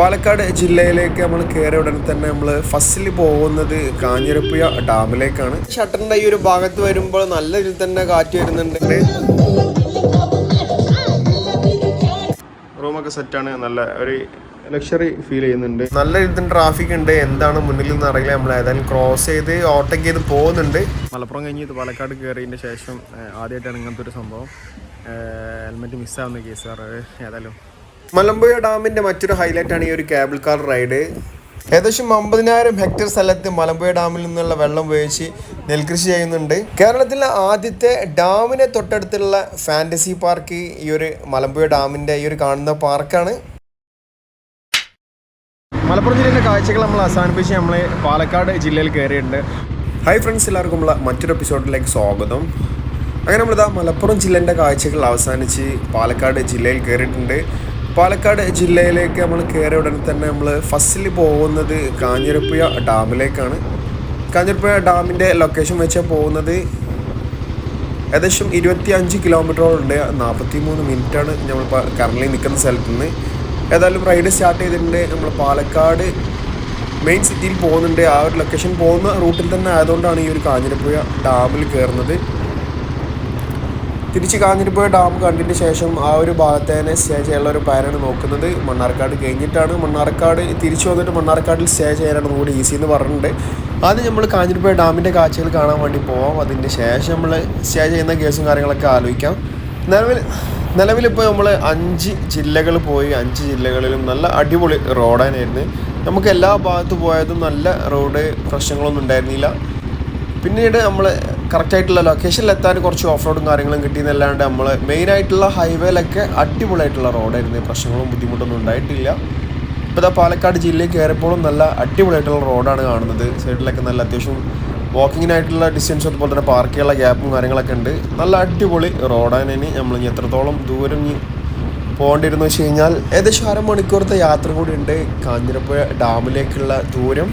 പാലക്കാട് ജില്ലയിലേക്ക് നമ്മൾ കയറിയ ഉടനെ തന്നെ നമ്മൾ ഫസ്റ്റിൽ പോകുന്നത് കാഞ്ഞിരപ്പുഴ ഡാമിലേക്കാണ്. ഷട്ടറിന്റെ ഈ ഒരു ഭാഗത്ത് വരുമ്പോൾ നല്ല രീതിയിൽ തന്നെ കാറ്റ് വരുന്നുണ്ട്. റൂമൊക്കെ സെറ്റാണ് നല്ല ഒരു ലക്ഷറി ഫീൽ ചെയ്യുന്നുണ്ട്. നല്ല രീതിയിൽ ട്രാഫിക് ഉണ്ട്. എന്താണ് മുന്നിൽ നിന്ന് അറിയില്ല. നമ്മൾ ഏതായാലും ക്രോസ് ചെയ്ത് ഓവർടേക്ക് ചെയ്ത് പോകുന്നുണ്ട്. മലപ്പുറം കഴിഞ്ഞ് ഇത് പാലക്കാട് കയറിയതിന്റെ ശേഷം ആദ്യമായിട്ടാണ് ഇങ്ങനത്തെ ഒരു സംഭവം. ഹെൽമെറ്റ് മിസ്സാവുന്ന കേസ് സാർ ഏതായാലും മലമ്പുഴ ഡാമിന്റെ മറ്റൊരു ഹൈലൈറ്റ് ആണ് ഈ ഒരു കേബിൾ കാർ റൈഡ് ഏകദേശം അമ്പതിനായിരം ഹെക്ടർ സ്ഥലത്ത് മലമ്പുഴ ഡാമിൽ നിന്നുള്ള വെള്ളം ഉപയോഗിച്ച് നെൽകൃഷി ചെയ്യുന്നുണ്ട്. കേരളത്തിലെ ആദ്യത്തെ ഡാമിനെ തൊട്ടടുത്തുള്ള ഫാന്റസി പാർക്ക് ഈ ഒരു മലമ്പുഴ ഡാമിന്റെ ഈ ഒരു കാണുന്ന പാർക്കാണ് മലപ്പുറം ജില്ലയിലെ കാഴ്ചകൾ നമ്മൾ അവസാനിപ്പിച്ച് നമ്മൾ പാലക്കാട് ജില്ലയിൽ കയറിയിട്ടുണ്ട്. ഹായ് ഫ്രണ്ട്സ് എല്ലാവർക്കും ഉള്ള മറ്റൊരു എപ്പിസോഡിലേക്ക് സ്വാഗതം. അങ്ങനെ നമ്മളിതാ മലപ്പുറം ജില്ലേന്റെ കാഴ്ചകൾ അവസാനിച്ച് പാലക്കാട് ജില്ലയിൽ കയറിയിട്ടുണ്ട്. പാലക്കാട് ജില്ലയിലേക്ക് നമ്മൾ കയറിയ ഉടനെ തന്നെ നമ്മൾ ഫസ്റ്റിൽ പോകുന്നത് കാഞ്ഞിരപ്പുഴ ഡാമിലേക്കാണ്. കാഞ്ഞിരപ്പുഴ ഡാമിന്റെ ലൊക്കേഷൻ വെച്ചാൽ പോകുന്നത് ഏകദേശം ഇരുപത്തി അഞ്ച് കിലോമീറ്ററോളുണ്ട് നാൽപ്പത്തി മൂന്ന് മിനിറ്റാണ് നമ്മൾ കറൻലി നിൽക്കുന്ന സ്ഥലത്ത് നിന്ന് ഏതായാലും റൈഡ് സ്റ്റാർട്ട് ചെയ്തിട്ടുണ്ട്. നമ്മൾ പാലക്കാട് മെയിൻ സിറ്റിയിൽ പോകുന്നുണ്ട്. ആ ഒരു ലൊക്കേഷൻ പോകുന്ന റൂട്ടിൽ തന്നെ ആയതുകൊണ്ടാണ് ഈ ഒരു കാഞ്ഞിരപ്പുഴ ഡാമിൽ കയറുന്നത്. തിരിച്ച് കാഞ്ഞിരപ്പുഴ ഡാം കണ്ടതിന് ശേഷം ആ ഒരു ഭാഗത്ത് തന്നെ സ്റ്റേ ചെയ്യാനുള്ള ഒരു പ്ലാനാണ് നോക്കുന്നത്. മണ്ണാർക്കാട് കഴിഞ്ഞിട്ടാണ് മണ്ണാർക്കാട് തിരിച്ചു വന്നിട്ട് മണ്ണാർക്കാടിൽ സ്റ്റേ ചെയ്യാനാണ് ഒന്നുകൂടി ഈസി എന്ന് പറഞ്ഞിട്ടുണ്ട്. ആദ്യം നമ്മൾ കാഞ്ഞിരപ്പുഴ ഡാമിന്റെ കാഴ്ചകൾ കാണാൻ വേണ്ടി പോവാം. അതിന്റെ ശേഷം നമ്മൾ സ്റ്റേ ചെയ്യുന്ന കേസും കാര്യങ്ങളൊക്കെ ആലോചിക്കാം. നിലവിൽ നിലവിലിപ്പോൾ നമ്മൾ അഞ്ച് ജില്ലകൾ പോയി. അഞ്ച് ജില്ലകളിലും നല്ല അടിപൊളി റോഡായിരുന്നു നമുക്ക് എല്ലാ ഭാഗത്ത് പോയതും നല്ല റോഡ് പ്രശ്നങ്ങളൊന്നും ഉണ്ടായിരുന്നില്ല. പിന്നീട് നമ്മൾ കറക്റ്റായിട്ടുള്ള ലൊക്കേഷനിൽ എത്താൻ കുറച്ച് ഓഫ് റോഡും കാര്യങ്ങളും കിട്ടിയെന്നല്ലാണ്ട് നമ്മൾ മെയിനായിട്ടുള്ള ഹൈവേയിലൊക്കെ അടിപൊളിയായിട്ടുള്ള റോഡായിരുന്നു പ്രശ്നങ്ങളും ബുദ്ധിമുട്ടൊന്നും ഉണ്ടായിട്ടില്ല. ഇപ്പോൾ ഇതാ പാലക്കാട് ജില്ലയിൽ കയറിയപ്പോഴും നല്ല അടിപൊളിയായിട്ടുള്ള റോഡാണ് കാണുന്നത്. സൈഡിലൊക്കെ നല്ല അത്യാവശ്യം വാക്കിങ്ങിനായിട്ടുള്ള ഡിസ്റ്റൻസ് അതുപോലെ തന്നെ പാർക്കുകളുടെ ഗ്യാപ്പും കാര്യങ്ങളൊക്കെ ഉണ്ട്. നല്ല അടിപൊളി റോഡാണ് ഇനി. നമ്മൾ ഇനി എത്രത്തോളം ദൂരം ഇനി പോകേണ്ടിരുന്നു വെച്ച് കഴിഞ്ഞാൽ ഏകദേശം അരമണിക്കൂറത്തെ യാത്ര കൂടി ഉണ്ട്. കാഞ്ഞിരപ്പുഴ ഡാമിലേക്കുള്ള ദൂരം.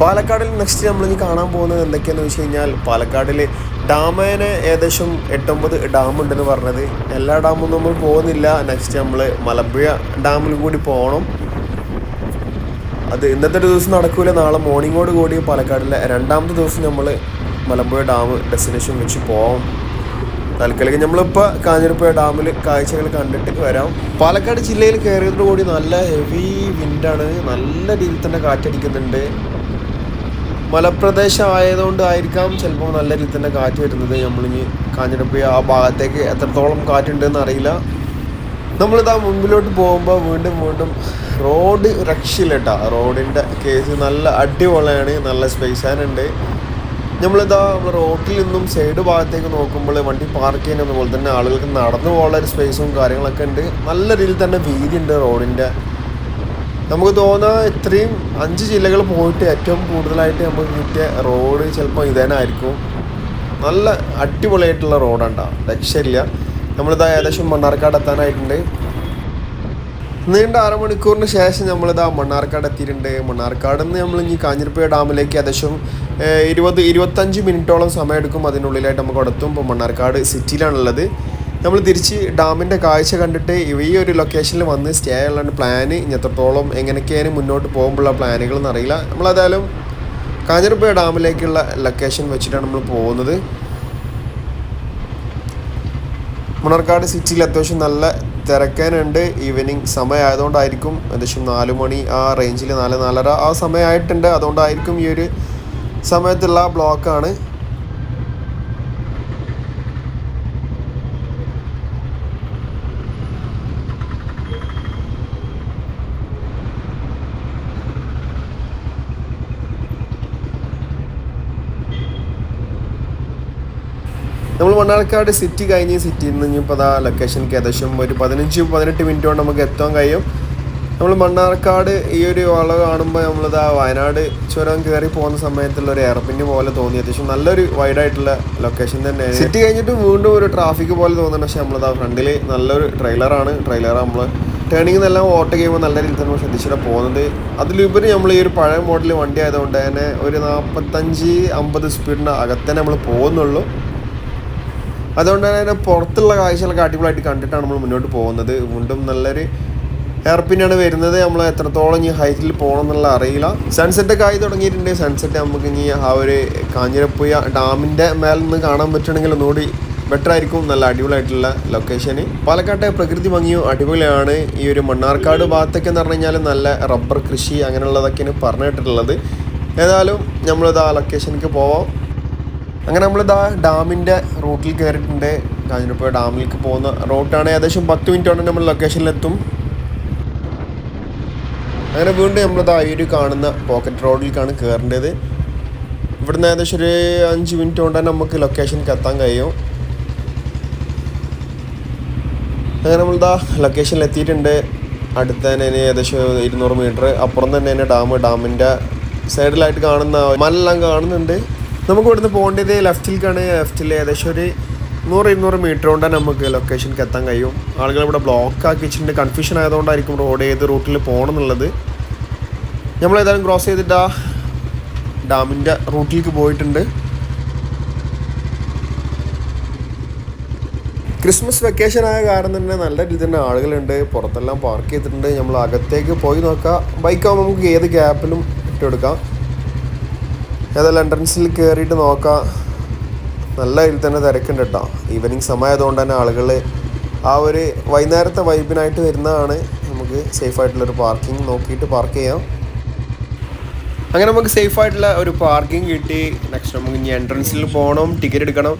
പാലക്കാടിൽ നെക്സ്റ്റ് നമ്മൾ ഇനി കാണാൻ പോകുന്നത് എന്തൊക്കെയാണെന്ന് വെച്ച് കഴിഞ്ഞാൽ പാലക്കാടിൽ ഡാമിന് ഏകദേശം എട്ടൊമ്പത് ഡാം ഉണ്ടെന്ന് പറഞ്ഞത്. എല്ലാ ഡാമും നമ്മൾ പോകുന്നില്ല. നെക്സ്റ്റ് നമ്മൾ മലമ്പുഴ ഡാമിൽ കൂടി പോകണം അത് ഇന്നത്തെ ദിവസം നടക്കൂല. നാളെ മോർണിംഗോട് കൂടി പാലക്കാടിലെ രണ്ടാമത്തെ ദിവസം നമ്മൾ മലമ്പുഴ ഡാം ഡെസ്റ്റിനേഷൻ വെച്ച് പോകാം തൽക്കാലം നമ്മളിപ്പോൾ കാഞ്ഞിരപ്പുഴ ഡാമിൽ കാഴ്ചകൾ കണ്ടിട്ട് വരാം. പാലക്കാട് ജില്ലയിൽ കയറിയതോടുകൂടി നല്ല ഹെവി വിൻഡാണ് നല്ല രീതിയിൽ തന്നെ കാറ്റടിക്കുന്നുണ്ട്. മലപ്രദേശം ആയതുകൊണ്ട് ആയിരിക്കാം ചിലപ്പോൾ നല്ല രീതിയിൽ തന്നെ കാറ്റ് വരുന്നത്. നമ്മളിനി കാഞ്ഞിരപ്പുഴ ആ ഭാഗത്തേക്ക് എത്രത്തോളം കാറ്റുണ്ടെന്ന് അറിയില്ല. നമ്മളിതാ മുമ്പിലോട്ട് പോകുമ്പോൾ വീണ്ടും വീണ്ടും റോഡ് രക്ഷയില്ല കേട്ടോ റോഡിന്റെ കേസ് നല്ല അടിപൊളിയാണ് നല്ല സ്പേസ് ഉണ്ട്. നമ്മളിതാ റോഡിൽ നിന്നും സൈഡ് ഭാഗത്തേക്ക് നോക്കുമ്പോൾ വണ്ടി പാർക്ക് ചെയ്യുന്നതുപോലെ തന്നെ ആളുകൾക്ക് നടന്നു പോകാനുള്ള ഒരു സ്പേസും കാര്യങ്ങളൊക്കെ ഉണ്ട്. നല്ല രീതിയിൽ തന്നെ വീതിയുണ്ട് റോഡിന്റെ നമുക്ക് തോന്നുക ഇത്രയും അഞ്ച് ജില്ലകൾ പോയിട്ട് ഏറ്റവും കൂടുതലായിട്ട് നമുക്ക് കിട്ടിയ റോഡ് ചിലപ്പോൾ ഇതേനായിരിക്കും നല്ല അടിപൊളിയായിട്ടുള്ള റോഡുണ്ടാവും രക്ഷയില്ല നമ്മളിതാ ഏകദേശം മണ്ണാർക്കാട് എത്താനായിട്ടുണ്ട്. നീണ്ട അരമണിക്കൂറിന് ശേഷം നമ്മളിതാ മണ്ണാർക്കാട് എത്തിയിട്ടുണ്ട്. മണ്ണാർക്കാട് നിന്ന് നമ്മൾ ഇനി കാഞ്ഞിരപ്പുഴ ഡാമിലേക്ക് ഏകദേശം ഇരുപത് ഇരുപത്തഞ്ച് മിനിറ്റോളം സമയമെടുക്കും അതിനുള്ളിലായിട്ട് നമുക്ക് അവിടെ എത്തും ഇപ്പോൾ മണ്ണാർക്കാട് സിറ്റിയിലാണുള്ളത്. നമ്മൾ തിരിച്ച് ഡാമിന്റെ കാഴ്ച കണ്ടിട്ട് ഈ ഒരു ലൊക്കേഷനിൽ വന്ന് സ്റ്റേ ആയുള്ള പ്ലാന് എത്രത്തോളം എങ്ങനെയൊക്കെയാണ് മുന്നോട്ട് പോകുമ്പോഴുള്ള പ്ലാനുകളെന്ന് അറിയില്ല നമ്മളേതായാലും കാഞ്ഞിരപ്പുഴ ഡാമിലേക്കുള്ള ലൊക്കേഷൻ വെച്ചിട്ടാണ് നമ്മൾ പോകുന്നത്. മണർക്കാട് സിറ്റിയിൽ അത്യാവശ്യം നല്ല തിരക്കാനുണ്ട്. ഈവനിങ് സമയമായതുകൊണ്ടായിരിക്കും ഏകദേശം നാല് മണി ആ റേഞ്ചിൽ നാല് നാലര ആ സമയമായിട്ടുണ്ട്. അതുകൊണ്ടായിരിക്കും ഈ ഒരു സമയത്തുള്ള ബ്ലോക്കാണ് മണ്ണാർക്കാട് സിറ്റി കഴിഞ്ഞ് സിറ്റിയിൽ നിന്ന് ഇനിയിപ്പോൾ അതാ ലൊക്കേഷനിലേക്ക് ഏകദേശം ഒരു പതിനഞ്ച് പതിനെട്ട് മിനിറ്റ് കൊണ്ട് നമുക്ക് എത്താൻ കഴിയും. നമ്മൾ മണ്ണാർക്കാട് ഈ ഒരു വള കാണുമ്പോൾ നമ്മളിതാ വയനാട് ചുരം കയറി പോകുന്ന സമയത്തുള്ള ഒരു എയർപിന് പോലെ തോന്നി. അത്യാവശ്യം നല്ലൊരു വൈഡായിട്ടുള്ള ലൊക്കേഷൻ തന്നെയാണ്. സിറ്റി കഴിഞ്ഞിട്ട് വീണ്ടും ഒരു ട്രാഫിക് പോലെ തോന്നുന്നുണ്ട്. പക്ഷേ നമ്മളിതാ ഫ്രണ്ടിൽ നല്ലൊരു ട്രെയിലറാണ് ട്രെയിലർ നമ്മൾ ടേണിംഗ് എല്ലാം ഓട്ടോ ചെയ്യുമ്പോൾ നല്ല രീതിയിൽ തന്നെ ശ്രദ്ധിച്ചിട്ട് പോകുന്നത്. അതിലുപരി നമ്മൾ ഈ ഒരു പഴയ മോഡൽ വണ്ടി ആയതുകൊണ്ട് തന്നെ ഒരു നാൽപ്പത്തഞ്ച് അമ്പത് സ്പീഡിന്റെ അകത്തന്നെ നമ്മൾ പോകുന്നുള്ളൂ. അതുകൊണ്ട് തന്നെ അതിന്റെ പുറത്തുള്ള കാഴ്ചകളൊക്കെ അടിപൊളിയായിട്ട് കണ്ടിട്ടാണ് നമ്മൾ മുന്നോട്ട് പോകുന്നത്. വീണ്ടും നല്ലൊരു എയർപിന്നാണ് വരുന്നത്. നമ്മൾ എത്രത്തോളം ഈ ഹൈറ്റിൽ പോകണം എന്നുള്ള അറിയില്ല. സൺസെറ്റ് ഒക്കെ ആയി തുടങ്ങിയിട്ടുണ്ട്. സൺസെറ്റ് നമുക്ക് ഇനി ആ ഒരു കാഞ്ഞിരപ്പുഴ ഡാമിന്റെ മേലെ നിന്ന് കാണാൻ പറ്റുകയാണെങ്കിൽ ഒന്നുകൂടി ബെറ്റർ ആയിരിക്കും. നല്ല അടിപൊളിയായിട്ടുള്ള ലൊക്കേഷന് പാലക്കാട്ടെ പ്രകൃതി ഭംഗിയും അടിപൊളിയാണ്. ഈ ഒരു മണ്ണാർക്കാട് ഭാഗത്തൊക്കെ എന്ന് പറഞ്ഞു കഴിഞ്ഞാൽ നല്ല റബ്ബർ കൃഷി അങ്ങനെയുള്ളതൊക്കെയാണ് പറഞ്ഞിട്ടുള്ളത്. ഏതായാലും നമ്മളിത് ആ ലൊക്കേഷനിലേക്ക് പോവാം. അങ്ങനെ നമ്മൾ നമ്മളിതാ ഡാമിന്റെ റൂട്ടിൽ കയറിയിട്ടുണ്ട് കാഞ്ഞിരപ്പുഴ ഡാമിലേക്ക് പോകുന്ന റൂട്ടാണ്. ഏകദേശം പത്ത് മിനിറ്റ് കൊണ്ട് നമ്മൾ ലൊക്കേഷനിലെത്തും അങ്ങനെ വീണ്ടും നമ്മളിതാ ഈ ഒരു കാണുന്ന പോക്കറ്റ് റോഡിലേക്കാണ് കയറേണ്ടത് ഇവിടുന്ന് ഏകദേശം ഒരു അഞ്ച് മിനിറ്റ് കൊണ്ട് തന്നെ നമുക്ക് ലൊക്കേഷനിലേക്ക് എത്താൻ കഴിയും. അങ്ങനെ നമ്മളിതാ ലൊക്കേഷനിൽ എത്തിയിട്ടുണ്ട് അടുത്ത് തന്നെ ഏകദേശം ഇരുന്നൂറ് മീറ്റർ. അപ്പുറം തന്നെ തന്നെ ഡാം ഡാമിന്റെ സൈഡിലായിട്ട് കാണുന്ന മലെല്ലാം കാണുന്നുണ്ട്. നമുക്ക് ഇവിടുന്ന് പോകേണ്ടത് ലെഫ്റ്റിലേക്കാണ്. ലെഫ്റ്റിൽ ഏകദേശം ഒരു നൂറ് ഇരുന്നൂറ് മീറ്റർ കൊണ്ട് തന്നെ നമുക്ക് ലൊക്കേഷനിലേക്ക് എത്താൻ കഴിയും. ആളുകൾ ഇവിടെ ബ്ലോക്ക് ആക്കി വെച്ചിട്ടുണ്ട്. കൺഫ്യൂഷൻ ആയതുകൊണ്ടായിരിക്കും റോഡ് ഏത് റൂട്ടിൽ പോകണം എന്നുള്ളത് നമ്മൾ ഏതായാലും ക്രോസ് ചെയ്തിട്ട് ആ ഡാമിന്റെ റൂട്ടിലേക്ക് പോയിട്ടുണ്ട്. ക്രിസ്മസ് വെക്കേഷൻ ആയ കാരണം തന്നെ നല്ല രീതിയിൽ തന്നെ ആളുകളുണ്ട്. പുറത്തെല്ലാം പാർക്ക് ചെയ്തിട്ടുണ്ട്. നമ്മൾ അകത്തേക്ക് പോയി നോക്കാം. ബൈക്കാകുമ്പോൾ നമുക്ക് ഏത് ഗ്യാപ്പിലും ഇട്ടെടുക്കാം ഏതായാലും എൻട്രൻസിൽ കയറിയിട്ട് നോക്കാം. നല്ല ഇതിൽ തന്നെ തിരക്കുണ്ട് കേട്ടോ ഈവനിങ് സമയമായതുകൊണ്ട് തന്നെ ആളുകൾ ആ ഒരു വൈകുന്നേരത്തെ വൈബിനായിട്ട് വരുന്നതാണ്. നമുക്ക് സേഫ് ആയിട്ടുള്ളൊരു പാർക്കിംഗ് നോക്കിയിട്ട് പാർക്ക് ചെയ്യാം. അങ്ങനെ നമുക്ക് സേഫ് ആയിട്ടുള്ള ഒരു പാർക്കിംഗ് കിട്ടി. നെക്സ്റ്റ് നമുക്ക് ഇനി എൻട്രൻസിൽ പോകണം ടിക്കറ്റ് എടുക്കണം.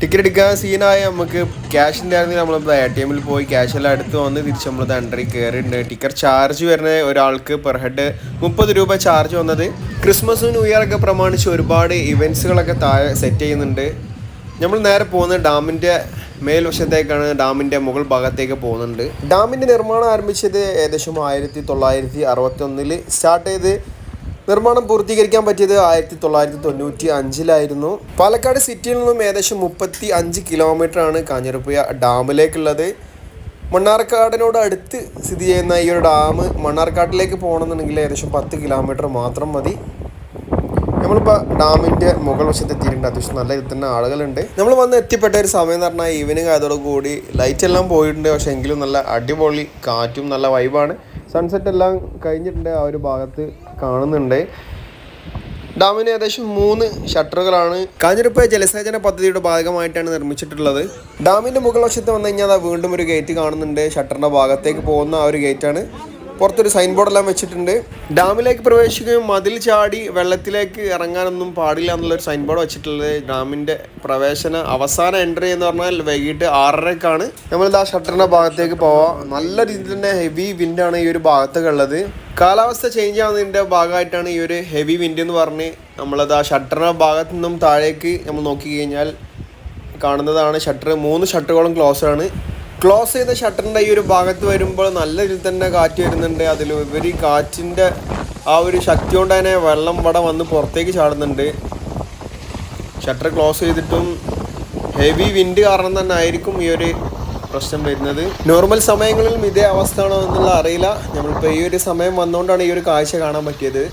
ടിക്കറ്റ് എടുക്കാൻ സീനായ നമുക്ക് ക്യാഷ് ഉണ്ടായിരുന്നെങ്കിൽ നമ്മളിപ്പോൾ എ ടി എമ്മിൽ പോയി ക്യാഷ് എല്ലാം എടുത്ത് വന്ന് തിരിച്ച് നമ്മൾ എൻട്രി കയറിയിട്ടുണ്ട് ടിക്കറ്റ് ചാർജ് വരുന്ന ഒരാൾക്ക് പെർ ഹെഡ് മുപ്പത് രൂപ ചാർജ് വന്നത്. ക്രിസ്മസും ന്യൂ ഇയർ ഒക്കെ പ്രമാണിച്ച് ഒരുപാട് ഇവന്റ്സുകളൊക്കെ താഴെ സെറ്റ് ചെയ്യുന്നുണ്ട്. നമ്മൾ നേരെ പോകുന്നത് ഡാമിന്റെ മേൽവശത്തേക്കാണ് ഡാമിന്റെ മുകൾ ഭാഗത്തേക്ക് പോകുന്നുണ്ട്. ഡാമിന്റെ നിർമ്മാണം ആരംഭിച്ചത് ഏകദേശം ആയിരത്തി തൊള്ളായിരത്തി അറുപത്തി ഒന്നിൽ സ്റ്റാർട്ട് ചെയ്ത് നിർമ്മാണം പൂർത്തീകരിക്കാൻ പറ്റിയത് ആയിരത്തി തൊള്ളായിരത്തി തൊണ്ണൂറ്റി അഞ്ചിലായിരുന്നു പാലക്കാട് സിറ്റിയിൽ നിന്നും ഏകദേശം മുപ്പത്തി അഞ്ച് കിലോമീറ്റർ ആണ് കാഞ്ഞിരപ്പുഴ ഡാമിലേക്കുള്ളത്. മണ്ണാർക്കാടിനോട് അടുത്ത് സ്ഥിതി ചെയ്യുന്ന ഈ ഒരു ഡാം മണ്ണാർക്കാട്ടിലേക്ക് പോകണമെന്നുണ്ടെങ്കിൽ ഏകദേശം പത്ത് കിലോമീറ്റർ മാത്രം മതി. നമ്മളിപ്പോൾ ഡാമിന്റെ മുകൾ വശത്ത് എത്തിയിട്ടുണ്ട്. അത്യാവശ്യം നല്ല രീതിയിൽ തന്നെ ആളുകളുണ്ട്. നമ്മൾ വന്ന് എത്തിപ്പെട്ട ഒരു സമയം എന്ന് പറഞ്ഞാൽ ഈവനിങ് ആയതോടുകൂടി ലൈറ്റ് എല്ലാം പോയിട്ടുണ്ട്. പക്ഷേ എങ്കിലും നല്ല അടിപൊളി കാറ്റും നല്ല വൈബാണ് സൺസെറ്റ് എല്ലാം കഴിഞ്ഞിട്ടുണ്ട് ആ ഒരു ഭാഗത്ത് കാണുന്നുണ്ട്. ഡാമിന് ഏകദേശം മൂന്ന് ഷട്ടറുകളാണ് കാഞ്ഞിരപ്പ് ജലസേചന പദ്ധതിയുടെ ഭാഗമായിട്ടാണ് നിർമ്മിച്ചിട്ടുള്ളത്. ഡാമിന്റെ മുകൾ വശത്ത് വന്നു കഴിഞ്ഞാൽ വീണ്ടും ഒരു ഗേറ്റ് കാണുന്നുണ്ട്. ഷട്ടറിന്റെ ഭാഗത്തേക്ക് പോകുന്ന ആ ഒരു ഗേറ്റാണ് പുറത്തൊരു സൈൻ ബോർഡെല്ലാം വെച്ചിട്ടുണ്ട്. ഡാമിലേക്ക് പ്രവേശിക്കുകയും മതിൽ ചാടി വെള്ളത്തിലേക്ക് ഇറങ്ങാനൊന്നും പാടില്ല എന്നുള്ളൊരു സൈൻ ബോർഡ് വെച്ചിട്ടുള്ളത് ഡാമിന്റെ പ്രവേശന അവസാന എൻട്രി എന്ന് പറഞ്ഞാൽ വൈകിട്ട് ആറരക്കാണ്. നമ്മൾ ആ ഷട്ടറിന്റെ ഭാഗത്തേക്ക് പോവാം. നല്ല രീതിയിൽ തന്നെ ഹെവി വിൻഡാണ് ഈ ഒരു ഭാഗത്തൊക്കെ ഉള്ളത്. കാലാവസ്ഥ ചേഞ്ച് ആവുന്നതിന്റെ ഭാഗമായിട്ടാണ് ഈ ഒരു ഹെവി വിൻഡ് എന്ന് പറഞ്ഞ് നമ്മളത് ആ ഷട്ടറിന്റെ ഭാഗത്തു നിന്നും താഴേക്ക് നമ്മൾ നോക്കി കഴിഞ്ഞാൽ കാണുന്നതാണ് ഷട്ടർ മൂന്ന് ഷട്ടറുകളും ക്ലോസ് ആണ്. ക്ലോസ് ചെയ്ത ഷട്ടറിന്റെ ഈ ഒരു ഭാഗത്ത് വരുമ്പോൾ നല്ല രീതിയിൽ തന്നെ കാറ്റ് വരുന്നുണ്ട്. അതിൽ ഉപരി കാറ്റിന്റെ ആ ഒരു ശക്തി കൊണ്ട് തന്നെ വെള്ളം ഇവിടെ വന്ന് പുറത്തേക്ക് ചാടുന്നുണ്ട്. ഷട്ടർ ക്ലോസ് ചെയ്തിട്ടും ഹെവി വിൻഡ് കാരണം തന്നെ ആയിരിക്കും ഈ ഒരു പ്രശ്നം വരുന്നത്. നോർമൽ സമയങ്ങളിലും ഇതേ അവസ്ഥയാണോ എന്നുള്ള അറിയില്ല. നമ്മളിപ്പോൾ ഈ ഒരു സമയം വന്നുകൊണ്ടാണ് ഈ ഒരു കാഴ്ച കാണാൻ പറ്റിയത്.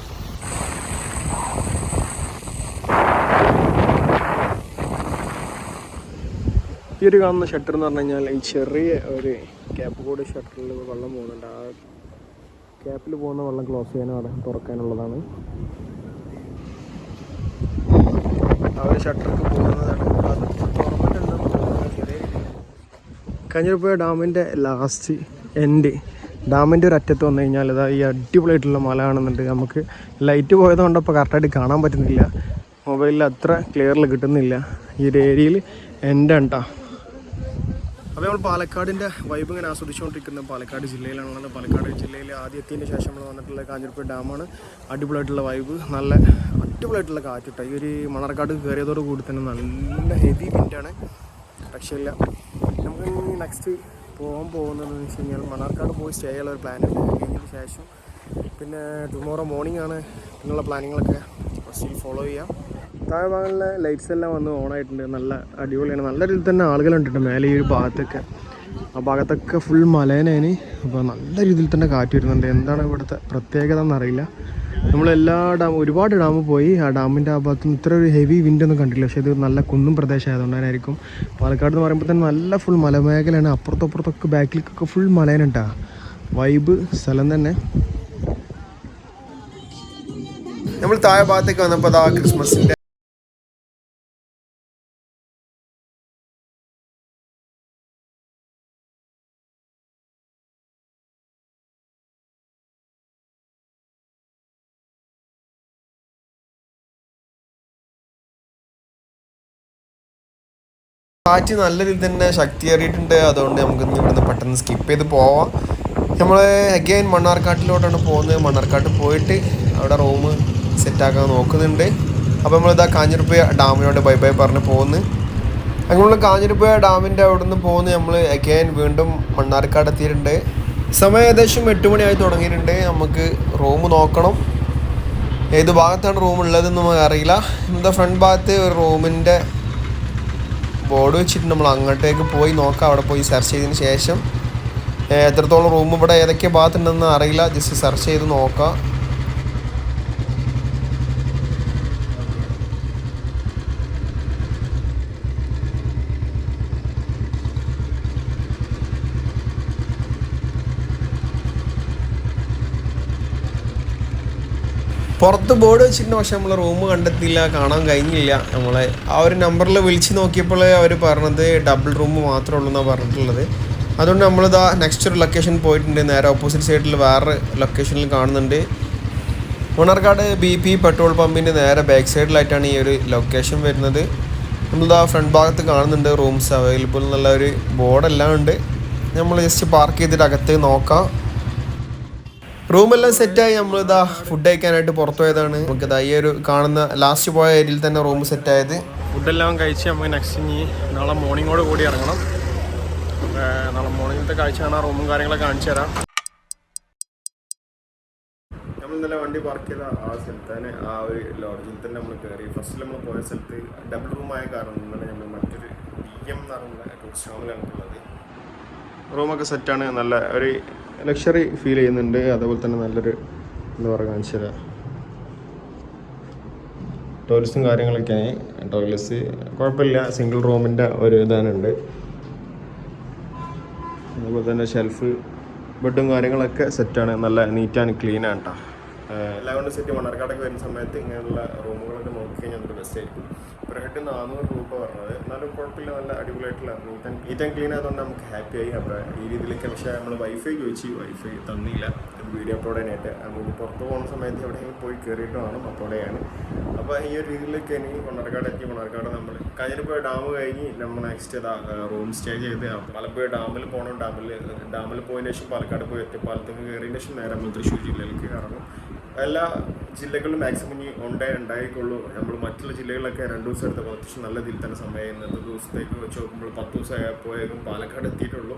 ഈ ഒരു കാണുന്ന ഷട്ടർ എന്ന് പറഞ്ഞു കഴിഞ്ഞാൽ ഈ ചെറിയ ഒരു ക്യാപ്പ് കൂടി ഷട്ടറിൽ വെള്ളം പോകുന്നുണ്ട്. ആ ക്യാപ്പിൽ പോകുന്ന വെള്ളം ക്ലോസ് ചെയ്യാനും അവിടെ തുറക്കാനുള്ളതാണ്. ഒരു ഷട്ടർക്ക് പോകുന്നതാണ്. ചെറിയ ഡാമിന്റെ ലാസ്റ്റ് എൻഡ് ഡാമിന്റെ ഒരു അറ്റത്ത് വന്നു കഴിഞ്ഞാൽ ഇതാ ഈ അടിപൊളിയായിട്ടുള്ള മല കാണുന്നുണ്ട്. നമുക്ക് ലൈറ്റ് പോയത് കൊണ്ടപ്പോൾ കറക്റ്റായിട്ട് കാണാൻ പറ്റുന്നില്ല. മൊബൈലിൽ അത്ര ക്ലിയറിൽ കിട്ടുന്നില്ല. ഈ ഒരു ഏരിയയിൽ എന്റെ ഉണ്ടാ അപ്പോൾ നമ്മൾ പാലക്കാടിന്റെ വൈബ് ഇങ്ങനെ ആസ്വദിച്ചുകൊണ്ടിരിക്കുന്നത് പാലക്കാട് ജില്ലയിലാണുള്ളത്. പാലക്കാട് ജില്ലയിൽ എത്തിയതിന് ശേഷം നമ്മൾ വന്നിട്ടുള്ള കാഞ്ഞിരപ്പുഴ ഡാമാണ്. അടിപൊളിയായിട്ടുള്ള വൈബ് നല്ല അടിപൊളിയായിട്ടുള്ള കാറ്റിട്ട ഈ ഒരു മണർക്കാട് കയറിയതോട് കൂടി തന്നെ നല്ല ഹെവി വിൻഡാണ് രക്ഷയില്ല നമുക്ക് നെക്സ്റ്റ് പോകാൻ പോകുന്നതെന്ന് വെച്ച് കഴിഞ്ഞാൽ മണർക്കാട് പോയി സ്റ്റേ ചെയ്യാനുള്ള ഒരു പ്ലാനുണ്ട് കഴിഞ്ഞതിന് ശേഷം പിന്നെ ടുമോറോ മോർണിംഗ് ആണ്. ഇങ്ങനെയുള്ള പ്ലാനിങ്ങളൊക്കെ ഫസ്റ്റ് ഫോളോ ചെയ്യാം. താഴെ ഭാഗങ്ങളിലെ ലൈറ്റ്സ് എല്ലാം വന്ന് ഓൺ ആയിട്ടുണ്ട്. നല്ല അടിപൊളിയാണ്. നല്ല രീതിയിൽ തന്നെ ആളുകളുണ്ട് ഉണ്ടിട്ടുണ്ട് മേലെ ഈ ഒരു ഭാഗത്തൊക്കെ. ആ ഭാഗത്തൊക്കെ ഫുൾ മലേനേന് അപ്പോൾ നല്ല രീതിയിൽ തന്നെ കാറ്റ് വരുന്നുണ്ട്. എന്താണ് ഇവിടുത്തെ പ്രത്യേകത എന്നറിയില്ല. നമ്മളെല്ലാ ഡാം ഒരുപാട് ഡാം പോയി. ആ ഡാമിന്റെ ആ ഭാഗത്തുനിന്ന് ഇത്ര ഒരു ഹെവി വിൻഡ് ഒന്നും കണ്ടില്ല പക്ഷേ ഇത് നല്ല കുന്നും പ്രദേശം ആയതുകൊണ്ടായിരിക്കും പാലക്കാട് എന്ന് പറയുമ്പോൾ തന്നെ നല്ല ഫുൾ മലമേഖലയാണ്. അപ്പുറത്തും അപ്പുറത്തൊക്കെ ബാക്കിലേക്കൊക്കെ ഫുൾ മലേനുണ്ടാ വൈബ് സ്ഥലം തന്നെ. നമ്മൾ താഴെ ഭാഗത്തേക്ക് വന്നപ്പോൾ അതാ ക്രിസ്മസിന്റെ കാറ്റ് നല്ല രീതിയിൽ തന്നെ ശക്തിയേറിയിട്ടുണ്ട് അതുകൊണ്ട് നമുക്ക് ഇന്ന് ഇവിടുന്ന് പെട്ടെന്ന് സ്കിപ്പ് ചെയ്ത് പോവാം. നമ്മൾ അഗൈൻ മണ്ണാർക്കാട്ടിലോട്ടാണ് പോകുന്നത്. മണ്ണാർക്കാട്ട് പോയിട്ട് അവിടെ റൂം സെറ്റാക്കാൻ നോക്കുന്നുണ്ട്. അപ്പോൾ നമ്മളിതാ കാഞ്ഞിരപ്പുഴ ഡാമിനോട് ബൈ ബൈ പറഞ്ഞ് പോകുന്നു അങ്ങനെയുള്ള കാഞ്ഞിരപ്പുഴ ഡാമിന്റെ അവിടെ നിന്ന് നമ്മൾ അഗൈൻ വീണ്ടും മണ്ണാർക്കാട് എത്തിയിട്ടുണ്ട്. സമയം ഏകദേശം എട്ട് മണിയായി തുടങ്ങിയിട്ടുണ്ട്. നമുക്ക് റൂം നോക്കണം. ഏത് ഭാഗത്താണ് റൂം ഉള്ളതെന്ന് നമുക്ക് അറിയില്ല. ഇന്നത്തെ ഫ്രണ്ട് ഭാഗത്ത് ഒരു റൂമിന്റെ ബോർഡ് വെച്ചിട്ട് നമ്മൾ അങ്ങോട്ടേക്ക് പോയി നോക്കാം. അവിടെ പോയി സെർച്ച് ചെയ്തതിന് ശേഷം എത്രത്തോളം റൂം ഇവിടെ ഏതൊക്കെ ഭാഗത്തുണ്ടെന്ന് അറിയില്ല. ജസ്റ്റ് സെർച്ച് ചെയ്ത് നോക്കാം. പുറത്ത് ബോർഡ് വെച്ചിട്ടുണ്ട് പക്ഷെ നമ്മൾ റൂം കണ്ടെത്തിയില്ല കാണാൻ കഴിഞ്ഞില്ല. നമ്മളെ ആ ഒരു നമ്പറിൽ വിളിച്ച് നോക്കിയപ്പോൾ അവർ പറഞ്ഞത് ഡബിൾ റൂം മാത്രമേ ഉള്ളൂ എന്നാണ് പറഞ്ഞിട്ടുള്ളത്. അതുകൊണ്ട് നമ്മളിതാ നെക്സ്റ്റ് ഒരു ലൊക്കേഷൻ പോയിട്ടുണ്ട് നേരെ ഓപ്പോസിറ്റ് സൈഡിൽ വേറെ ലൊക്കേഷനിൽ കാണുന്നുണ്ട്. മണ്ണാർക്കാട് ബി പി പെട്രോൾ പമ്പിന്റെ നേരെ ബാക്ക് സൈഡിലായിട്ടാണ് ഈ ഒരു ലൊക്കേഷൻ വരുന്നത്. നമ്മളിതാ ഫ്രണ്ട് ഭാഗത്ത് കാണുന്നുണ്ട് റൂംസ് അവൈലബിൾ എന്നുള്ള ഒരു ബോർഡെല്ലാം ഉണ്ട്. നമ്മൾ ജസ്റ്റ് പാർക്ക് ചെയ്തിട്ട് അകത്ത് നോക്കാം. റൂമെല്ലാം സെറ്റായി. നമ്മളിതാ ഫുഡ് കഴിക്കാനായിട്ട് പുറത്തു പോയതാണ്. നമുക്ക് ഇതാ ഈ ഒരു കാണുന്ന ലാസ്റ്റ് പോയ ഏരിയയിൽ തന്നെ റൂം സെറ്റ് സെറ്റായത്. ഫുഡെല്ലാം കഴിച്ച് നമുക്ക് നെക്സ്റ്റ് ഇനി നാളെ മോർണിംഗോട് കൂടി ഇറങ്ങണം. നാളെ മോർണിംഗത്തെ കാഴ്ച കാണാൻ റൂമും കാര്യങ്ങളൊക്കെ കാണിച്ചു തരാം. നമ്മൾ ഇന്നലെ വണ്ടി പാർക്ക് ചെയ്ത ആ സ്ഥലത്താണ് ആ ഒരു ലോഡ്ജിൽ തന്നെ നമ്മൾ കയറി ഫസ്റ്റ് നമ്മൾ പോയ സ്ഥലത്ത് ഡബിൾ റൂമായ കാരണം ഇന്നലെ നമ്മൾ മറ്റൊരു ഡി എം എന്ന് പറയുന്ന ടൂറിസ്റ്റ് ഹോമിലാണ് ഉള്ളത് റൂമൊക്കെ സെറ്റാണ് നല്ല ഒരു ലക്ഷറി ഫീൽ ചെയ്യുന്നുണ്ട്. അതേപോലെ തന്നെ നല്ലൊരു എന്താ പറയുക കാണിച്ചു തരാം. ടോയ്ലറ്റ്സും കാര്യങ്ങളൊക്കെയാണ് ടോയ്ലറ്റ്സ് കുഴപ്പമില്ല. സിംഗിൾ റൂമിന്റെ ഒരു ഇതാനുണ്ട് അതുപോലെ തന്നെ ഷെൽഫ് ബെഡും കാര്യങ്ങളൊക്കെ സെറ്റാണ് നല്ല നീറ്റ് ആൻഡ് ക്ലീൻ കേട്ടോ എല്ലാം കൊണ്ട് സെറ്റ് മണ്ണാർക്കാടൊക്കെ വരുന്ന സമയത്ത് ഇങ്ങനെയുള്ള റൂമുകളൊക്കെ നമുക്ക് ബെസ്റ്റ് ആയിരിക്കും. ഒരു ഹെഡ് നാനൂറ് രൂപ പറഞ്ഞത്. എന്നാലും കുഴപ്പമില്ല നല്ല അടിപൊളിയായിട്ടുള്ള neat and neat and clean ആയതുകൊണ്ട് നമുക്ക് ഹാപ്പി ആയി. അപ്പോൾ ഈ രീതിയിലൊക്കെ പക്ഷേ നമ്മൾ വൈഫൈ ചോദിച്ചു വൈഫൈ തന്നില്ല. വീഡിയോ അപ്ലോഡ് ചെയ്യാനായിട്ട്. നമുക്ക് പുറത്ത് പോകുന്ന സമയത്ത് എവിടെയെങ്കിലും പോയി കയറിയിട്ട് വേണം അപ്ലോഡ് അപ്പോൾ ഈ ഒരു രീതിയിലൊക്കെ ഇനി മണ്ണാർക്കാട് എത്തി. മണ്ണാർക്കാട് നമ്മൾ കാഞ്ഞിരപ്പുഴ ഡാം കഴിഞ്ഞ് നമ്മൾ നെക്സ്റ്റ് റൂം സ്റ്റേ ചെയ്ത് മലമ്പുഴ ഡാമിൽ പോകണം ഡാമിൽ ഡാമിൽ പോയതിന് ശേഷം പാലക്കാട് പോയി ഒറ്റപ്പാലത്തേക്ക് കയറിയതിന് ശേഷം നേരെ തൃശ്ശൂർ ജില്ലയിലേക്ക് ഇറങ്ങും എല്ലാ ജില്ലകളിലും മാക്സിമം ഇനി ഉണ്ടേ ഉണ്ടായിക്കൊള്ളൂ നമ്മൾ മറ്റുള്ള ജില്ലകളിലൊക്കെ രണ്ട് ദിവസം എടുത്തപ്പോൾ അത്യാവശ്യം നല്ല രീതിയിൽ തന്നെ സമയം ഇന്നത്തെ ദിവസത്തേക്ക് വെച്ച് നോക്കുമ്പോൾ പത്ത് ദിവസം പോയേക്കും പാലക്കാട് എത്തിയിട്ടുള്ളൂ.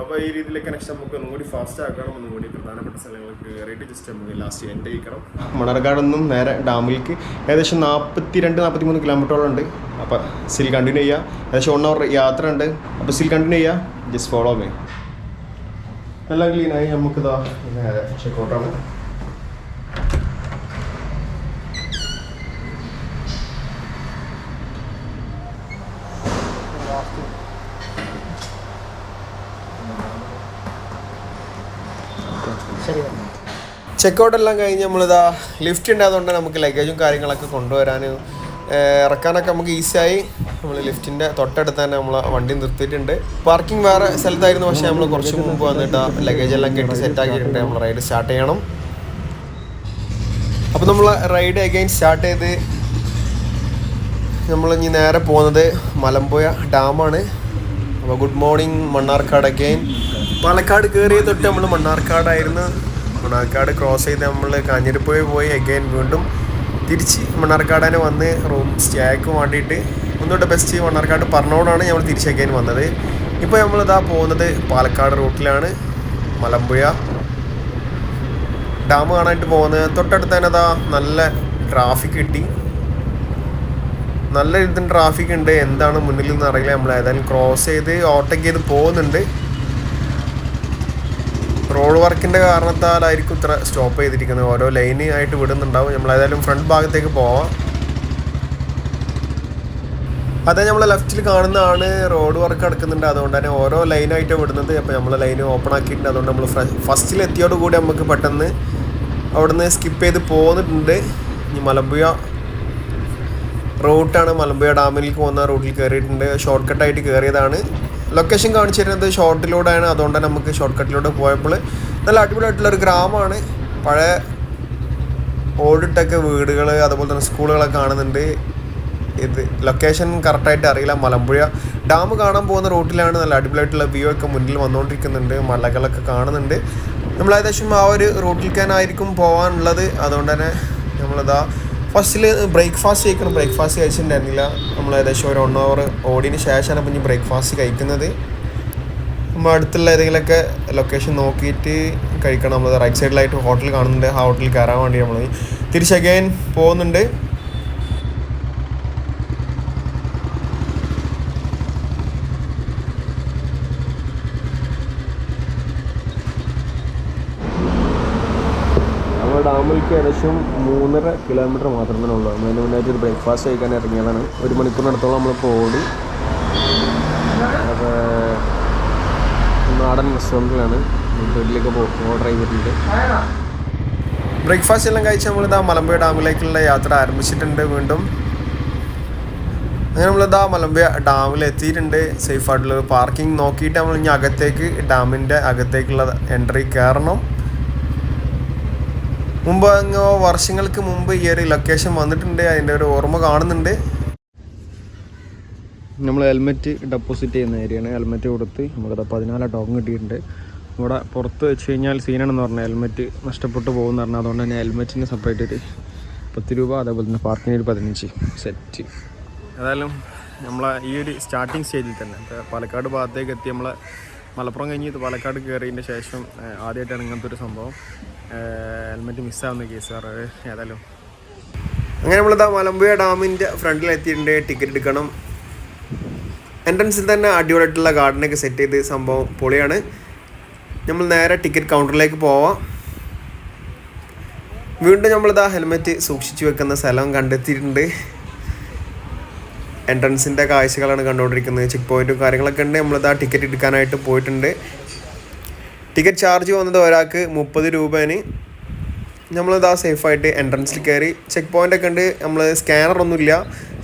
അപ്പോൾ ഈ രീതിയിലെ കണക്ഷൻ നമുക്ക് ഒന്നും കൂടി ഫാസ്റ്റ് ആക്കണം ഒന്നും കൂടി പ്രധാനപ്പെട്ട സ്ഥലങ്ങൾക്ക് കയറിയിട്ട് ജസ്റ്റ് നമുക്ക് ലാസ്റ്റ് എൻഡ് ചെയ്യിക്കണം. മണർകാട് നിന്നും നേരെ ഡാമിലേക്ക് ഏകദേശം നാൽപ്പത്തി രണ്ട് നാൽപ്പത്തി മൂന്ന് കിലോമീറ്ററോളം ഉണ്ട്. അപ്പോൾ സ്റ്റിൽ കണ്ടിന്യൂ ചെയ്യുക ഏകദേശം വൺ അവർ യാത്ര ഉണ്ട്. അപ്പോൾ സ്റ്റിൽ കണ്ടിന്യൂ ചെയ്യുക ജസ്റ്റ് ഫോളോ മേ എല്ലാം ക്ലീനായി നമുക്കിതാ നേരെ ചെക്കൗട്ടാണ് ചെക്കൗട്ട് എല്ലാം കഴിഞ്ഞ് നമ്മളിതാ ലിഫ്റ്റ് ഉണ്ടായതുകൊണ്ട് നമുക്ക് ലഗേജും കാര്യങ്ങളൊക്കെ കൊണ്ടുവരാൻ ഇറക്കാനൊക്കെ നമുക്ക് ഈസിയായി നമ്മൾ ലിഫ്റ്റിന്റെ തൊട്ടടുത്ത് തന്നെ നമ്മൾ വണ്ടി നിർത്തിയിട്ടുണ്ട്. പാർക്കിംഗ് വേറെ സ്ഥലത്തായിരുന്നു പക്ഷേ നമ്മൾ കുറച്ച് മുമ്പ് വന്നിട്ട് ലഗേജ് എല്ലാം കെട്ടി സെറ്റ് ആക്കിയിട്ടുണ്ട്. നമ്മൾ റൈഡ് സ്റ്റാർട്ട് ചെയ്യണം. അപ്പോൾ നമ്മൾ റൈഡ് അഗൈൻ സ്റ്റാർട്ട് ചെയ്ത് നമ്മൾ ഇനി നേരെ പോകുന്നത് മലമ്പുഴ ഡാമാണ് അപ്പോൾ good morning Mannarkkad again Palakkad കയറിയ തൊട്ട് നമ്മൾ മണ്ണാർക്കാടായിരുന്നു. മണ്ണാർക്കാട് ക്രോസ് ചെയ്ത് നമ്മൾ കാഞ്ഞിരപ്പുഴ പോയി അഗൈൻ വീണ്ടും തിരിച്ച് മണ്ണാർക്കാട് തന്നെ വന്ന് റൂം സ്റ്റേക്ക് വേണ്ടിയിട്ട് ഒന്നുകൂടെ ബെസ്റ്റ് മണ്ണാർക്കാട് പറഞ്ഞോടാണ് നമ്മൾ തിരിച്ച് അഗൈൻ വന്നത്. ഇപ്പോൾ നമ്മളിതാ പോകുന്നത് പാലക്കാട് റൂട്ടിലാണ് മലമ്പുഴ. ഡാം കാണാനായിട്ട് പോകുന്നത്. തൊട്ടടുത്ത് തന്നെ അതാ നല്ല ട്രാഫിക് കിട്ടി. നല്ല രീതിയിൽ ട്രാഫിക് ഉണ്ട്. എന്താണ് മുന്നിൽ നിന്ന് അറിയില്ല. നമ്മൾ ഏതായാലും ക്രോസ് ചെയ്ത് ഓവർടേക്ക് ചെയ്ത് പോകുന്നുണ്ട്. റോഡ് വർക്കിന്റെ കാരണത്താലായിരിക്കും ഇത്ര സ്റ്റോപ്പ് ചെയ്തിരിക്കുന്നത്. ഓരോ ലൈന് ആയിട്ട് വിടുന്നുണ്ടാവും. നമ്മൾ ഏതായാലും ഫ്രണ്ട് ഭാഗത്തേക്ക് പോവാം. അതെ നമ്മൾ ലെഫ്റ്റിൽ കാണുന്നതാണ് റോഡ് വർക്ക് നടക്കുന്നുണ്ട്. അതുകൊണ്ട് തന്നെ ഓരോ ലൈനായിട്ട് വിടുന്നത്. അപ്പോൾ നമ്മൾ ലൈൻ ഓപ്പൺ ആക്കിയിട്ടുണ്ട്. അതുകൊണ്ട് നമ്മൾ ഫസ്റ്റിൽ എത്തിയോട് കൂടി നമുക്ക് പെട്ടെന്ന് അവിടുന്ന് സ്കിപ്പ് ചെയ്ത് പോകുന്നിട്ടുണ്ട് ഇനി മലമ്പുഴ റൂട്ടാണ് മലമ്പുഴ ഡാമിലേക്ക് പോകുന്ന റൂട്ടിൽ കയറിയിട്ടുണ്ട് ഷോർട്ട് കട്ടായിട്ട് കയറിയതാണ് ലൊക്കേഷൻ കാണിച്ചു തരുന്നത് ഷോർട്ടിലൂടെയാണ് അതുകൊണ്ട് നമുക്ക് ഷോർട്ട് കട്ടിലൂടെ പോയപ്പോൾ നല്ല അടിപൊളിയായിട്ടുള്ള ഒരു ഗ്രാമമാണ്. പഴയ ഓടിട്ടൊക്കെ വീടുകൾ അതുപോലെ തന്നെ സ്കൂളുകളൊക്കെ കാണുന്നുണ്ട്. ഇത് ലൊക്കേഷൻ കറക്റ്റായിട്ട് അറിയില്ല. മലമ്പുഴ ഡാം കാണാൻ പോകുന്ന റൂട്ടിലാണ് നല്ല അടിപൊളിയായിട്ടുള്ള വ്യൂ ഒക്കെ മുന്നിൽ വന്നുകൊണ്ടിരിക്കുന്നുണ്ട്. മലകളൊക്കെ കാണുന്നുണ്ട്. നമ്മൾ ഏകദേശം ആ ഒരു റൂട്ടിൽ ആയിരിക്കും പോകാനുള്ളത്. അതുകൊണ്ട് തന്നെ നമ്മളിതാ ഫസ്റ്റിൽ ബ്രേക്ക്ഫാസ്റ്റ് കഴിക്കണം. ബ്രേക്ക്ഫാസ്റ്റ് കഴിച്ചിട്ടുണ്ടായിരുന്നില്ല. നമ്മൾ ഏകദേശം ഒരു വൺ അവർ ഓടിന് ശേഷമാണ് ഇപ്പം ഇനി ബ്രേക്ക്ഫാസ്റ്റ് കഴിക്കുന്നത്. നമ്മൾ അടുത്തുള്ള ഏതെങ്കിലുമൊക്കെ ലൊക്കേഷൻ നോക്കിയിട്ട് കഴിക്കണം. നമ്മൾ റൈറ്റ് സൈഡിലായിട്ട് ഹോട്ടൽ കാണുന്നുണ്ട്. ആ ഹോട്ടലിൽ കയറാൻ വേണ്ടി നമ്മൾ തിരിച്ചഗൈൻ പോകുന്നുണ്ട് നമ്മൾ ഡാമിലേക്ക് ഏകദേശം മൂന്നര കിലോമീറ്റർ മാത്രം തന്നെ ഉള്ളൂ. അതിന് മുന്നായിട്ട് ഒരു ബ്രേക്ക്ഫാസ്റ്റ് കഴിക്കാൻ ഇറങ്ങിയതാണ്. ഒരു മണിക്കൂറിനടുത്തോളം നമ്മളിപ്പോൾ ഓടി. അത് നാടൻ റെസ്റ്റോറന്റിലാണ് വീട്ടിലേക്ക് ഓർഡർ ചെയ്തിട്ടുണ്ട്. ബ്രേക്ക്ഫാസ്റ്റ് എല്ലാം കഴിച്ച് നമ്മളിതാ മലമ്പുഴ ഡാമിലേക്കുള്ള യാത്ര ആരംഭിച്ചിട്ടുണ്ട് വീണ്ടും. അങ്ങനെ നമ്മളിതാ മലമ്പുഴ ഡാമിൽ എത്തിയിട്ടുണ്ട്. സേഫ് ആയിട്ടുള്ള പാർക്കിംഗ് നോക്കിയിട്ട് നമ്മൾ ഇനി അകത്തേക്ക് ഡാമിന്റെ അകത്തേക്കുള്ള എൻട്രി കയറണം മുമ്പ് അങ്ങോ വർഷങ്ങൾക്ക് മുമ്പ് ഈ ഒരു ലൊക്കേഷൻ വന്നിട്ടുണ്ട്. അതിന്റെ ഒരു ഓർമ്മ കാണുന്നുണ്ട്. നമ്മൾ ഹെൽമെറ്റ് ഡെപ്പോസിറ്റ് ചെയ്യുന്ന ഏരിയയാണ്. ഹെൽമെറ്റ് കൊടുത്ത് നമുക്കത് പതിനാല് ടോക്കൺ കിട്ടിയിട്ടുണ്ട്. ഇവിടെ പുറത്ത് വെച്ച് കഴിഞ്ഞാൽ സീനാണെന്ന് പറഞ്ഞാൽ ഹെൽമെറ്റ് നഷ്ടപ്പെട്ടു പോകുമെന്ന് പറഞ്ഞാൽ അതുകൊണ്ട് തന്നെ ഹെൽമെറ്റിന് സെപ്പറേറ്റ് ഒരു പത്ത് രൂപ അതേപോലെ തന്നെ പാർക്കിങ്ങിന് ഒരു പതിനഞ്ച് സെറ്റ് ഏതായാലും നമ്മളെ ഈ ഒരു സ്റ്റാർട്ടിങ് സ്റ്റേജിൽ തന്നെ പാലക്കാട് ഭാഗത്തേക്ക് എത്തി. നമ്മളെ മലപ്പുറം കഴിഞ്ഞ് പാലക്കാട് കയറിയതിന്റെ ശേഷം ആദ്യമായിട്ടാണ് ഇങ്ങനത്തെ ഒരു സംഭവം. ഹെൽമെറ്റ് മിസ്സാവുന്ന കേസ് പറഞ്ഞത്. ഏതായാലും. അങ്ങനെ നമ്മളിതാ മലമ്പുഴ ഡാമിന്റെ ഫ്രണ്ടിൽ എത്തിയിട്ടുണ്ട്. ടിക്കറ്റ് എടുക്കണം. എൻട്രൻസിൽ തന്നെ അടിപൊളിയായിട്ടുള്ള ഗാർഡനൊക്കെ സെറ്റ് ചെയ്ത് സംഭവം പൊളിയാണ്. നമ്മൾ നേരെ ടിക്കറ്റ് കൗണ്ടറിലേക്ക് പോവാം. വീണ്ടും നമ്മളിതാ ഹെൽമെറ്റ് സൂക്ഷിച്ചു വെക്കുന്ന സ്ഥലം കണ്ടെത്തിയിട്ടുണ്ട്. എൻട്രൻസിന്റെ കാഴ്ചകളാണ് കണ്ടുകൊണ്ടിരിക്കുന്നത്. ചെക്ക് പോയിന്റും കാര്യങ്ങളൊക്കെ ഉണ്ട്. നമ്മളിതാ ടിക്കറ്റ് എടുക്കാനായിട്ട് പോയിട്ടുണ്ട്. ടിക്കറ്റ് ചാർജ് വന്നത് ഒരാൾക്ക് മുപ്പത് രൂപേന്. നമ്മളിതാ സേഫായിട്ട് എൻട്രൻസിൽ കയറി ചെക്ക് പോയിന്റ് ഒക്കെ ഉണ്ട്. നമ്മൾ സ്കാനർ ഒന്നുമില്ല.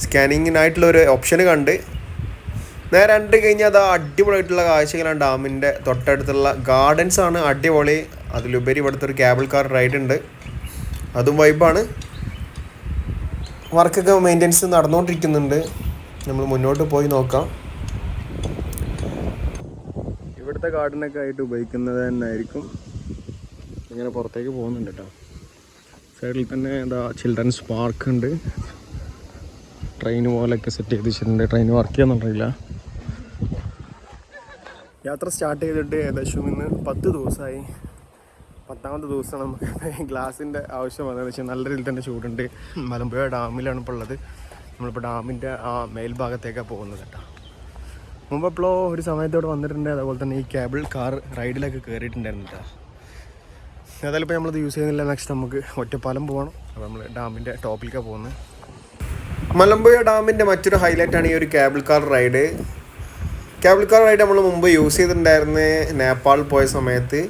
സ്കാനിങ്ങിനായിട്ടുള്ള ഒരു ഓപ്ഷൻ കണ്ട്. നേരെ രണ്ട് കഴിഞ്ഞാൽ അതാ അടിപൊളിയായിട്ടുള്ള കാഴ്ചകളാണ് ഡാമിന്റെ തൊട്ടടുത്തുള്ള ഗാർഡൻസ് ആണ്. അടിപൊളി. അതിലുപരി ഇവിടുത്തെ ഒരു കേബിൾ കാർ റൈഡ് ഉണ്ട്. അതും വൈബാണ് വർക്കൊക്കെ മെയിന്റെനൻസ് നടന്നുകൊണ്ടിരിക്കുന്നുണ്ട് നമ്മൾ മുന്നോട്ട് പോയി നോക്കാം. ഇവിടുത്തെ ഗാർഡനൊക്കെ ആയിട്ട് ഉപയോഗിക്കുന്നത് തന്നെ ആയിരിക്കും ഇങ്ങനെ പുറത്തേക്ക് പോകുന്നുണ്ട് കേട്ടോ. സൈഡിൽ തന്നെ എന്താ ചിൽഡ്രൻസ് പാർക്ക് ഉണ്ട്. ട്രെയിൻ പോലൊക്കെ സെറ്റ് ചെയ്ത് വെച്ചിട്ടുണ്ട്. ട്രെയിൻ വർക്ക് ചെയ്യാന്നറിയില്ല യാത്ര സ്റ്റാർട്ട് ചെയ്തിട്ട് ഏകദേശം ഇന്ന് പത്ത് ദിവസമായി. പത്താമത്തെ ദിവസം നമുക്ക് ഗ്ലാസിന്റെ ആവശ്യം വന്നതെന്ന് വെച്ചാൽ നല്ല രീതിയിൽ തന്നെ ചൂടുണ്ട്. മലമ്പുഴ ഡാമിലാണ് ഇപ്പോൾ ഉള്ളത്. നമ്മളിപ്പോൾ ഡാമിന്റെ ആ മേൽഭാഗത്തേക്കാണ് പോകുന്നത് കേട്ടോ. മുമ്പ് എപ്പോഴോ ഒരു സമയത്തോടെ വന്നിട്ടുണ്ട്. അതുപോലെ തന്നെ ഈ കേബിൾ കാർ റൈഡിലൊക്കെ കയറിയിട്ടുണ്ടായിരുന്നു കേട്ടോ ഏതായാലും ഇപ്പോൾ നമ്മളത് യൂസ് ചെയ്യുന്നില്ല. നെക്സ്റ്റ് നമുക്ക് ഒറ്റപ്പാലം പോകണം അപ്പോൾ നമ്മൾ ഡാമിന്റെ ടോപ്പിലേക്കാണ് പോകുന്നത് മലമ്പുഴ ഡാമിന്റെ മറ്റൊരു ഹൈലൈറ്റാണ് ഈ ഒരു cable car ride cable car ride നമ്മൾ മുമ്പ് യൂസ് ചെയ്തിട്ടുണ്ടായിരുന്നു നേപ്പാൾ പോയ സമയത്ത്.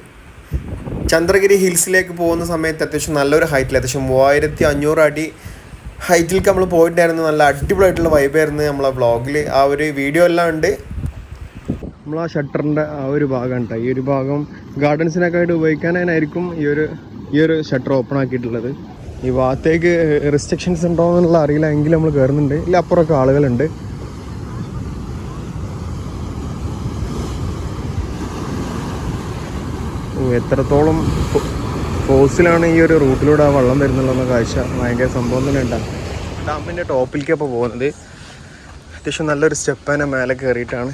ചന്ദ്രഗിരി ഹിൽസിലേക്ക് പോകുന്ന സമയത്ത് അത്യാവശ്യം നല്ലൊരു ഹൈറ്റിൽ അത്യാവശ്യം മൂവായിരത്തി അഞ്ഞൂറ് അടി ഹൈറ്റിലേക്ക് നമ്മൾ പോയിട്ടുണ്ടായിരുന്നു. നല്ല അടിപൊളിയായിട്ടുള്ള വൈബായിരുന്നു നമ്മളെ വ്ളോഗിൽ ആ ഒരു വീഡിയോ എല്ലാം ഉണ്ട്. നമ്മൾ ആ ഷട്ടറിന്റെ ആ ഒരു ഭാഗം ഈ ഒരു ഭാഗം ഗാർഡൻസിനൊക്കെ ആയിട്ട് ഉപയോഗിക്കാനായിരിക്കും ഈ ഒരു ഈ ഒരു ഷട്ടർ ഓപ്പൺ ആക്കിയിട്ടുള്ളത്. ഈ ഭാഗത്തേക്ക് റെസ്ട്രിക്ഷൻസ് ഉണ്ടോ എന്നുള്ള അറിയില്ല. എങ്കിലും നമ്മൾ കയറുന്നുണ്ട് ഇല്ല അപ്പുറമൊക്കെ ആളുകളുണ്ട്. എത്രത്തോളം ഫോഴ്സിലാണ് ഈ ഒരു റൂട്ടിലൂടെ ആ വെള്ളം വരുന്നുള്ളതെന്ന കാഴ്ച. ഭയങ്കര സംഭവം തന്നെ ഉണ്ടാകും ഡാമിന്റെ ടോപ്പിലേക്ക് അപ്പോൾ പോകുന്നത്. അത്യാവശ്യം നല്ലൊരു സ്റ്റെപ്പ് തന്നെ മേലെ കയറിയിട്ടാണ്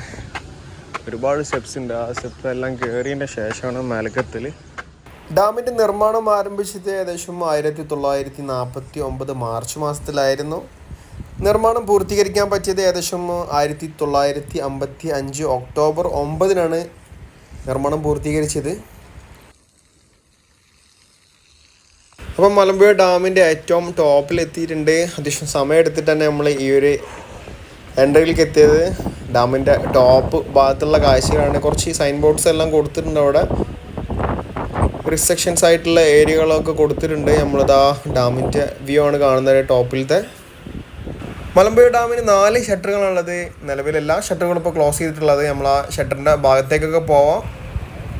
ഒരുപാട് സ്റ്റെപ്സ് ഉണ്ട്. ആ സ്റ്റെപ്പ് എല്ലാം കയറിയതിന്റെ ശേഷമാണ് മലക്കത്തിൽ ഡാമിന്റെ നിർമ്മാണം ആരംഭിച്ചത് ഏകദേശം ആയിരത്തി തൊള്ളായിരത്തി നാൽപ്പത്തി ഒമ്പത് മാർച്ച് മാസത്തിലായിരുന്നു. നിർമ്മാണം പൂർത്തീകരിക്കാൻ പറ്റിയത് ഏകദേശം ആയിരത്തി തൊള്ളായിരത്തി അമ്പത്തി അഞ്ച് ഒക്ടോബർ ഒമ്പതിനാണ് നിർമ്മാണം പൂർത്തീകരിച്ചത്. അപ്പം മലമ്പുഴ ഡാമിന്റെ ഏറ്റവും ടോപ്പിൽ എത്തിയിട്ടുണ്ട് അത്യാവശ്യം സമയം എടുത്തിട്ട് തന്നെ നമ്മൾ ഈ ഒരു എൻട്രിയിലേക്ക് എത്തിയത് ഡാമിന്റെ ടോപ്പ് ഭാഗത്തുള്ള കാഴ്ചകളാണ്. കുറച്ച് സൈൻ ബോർഡ്സ് എല്ലാം കൊടുത്തിട്ടുണ്ട് അവിടെ. റിസെക്ഷൻസ് ആയിട്ടുള്ള ഏരിയകളൊക്കെ കൊടുത്തിട്ടുണ്ട്. നമ്മളിതാ ഡാമിന്റെ വ്യൂ ആണ് കാണുന്നത് ടോപ്പിലത്തെ. മലമ്പുഴ ഡാമിന് നാല് ഷട്ടറുകളാണുള്ളത്. നിലവിൽ എല്ലാ ഷട്ടറുകളും ഇപ്പോൾ ക്ലോസ് ചെയ്തിട്ടുള്ളത്. നമ്മൾ ആ ഷട്ടറിന്റെ ഭാഗത്തേക്കൊക്കെ പോവാം.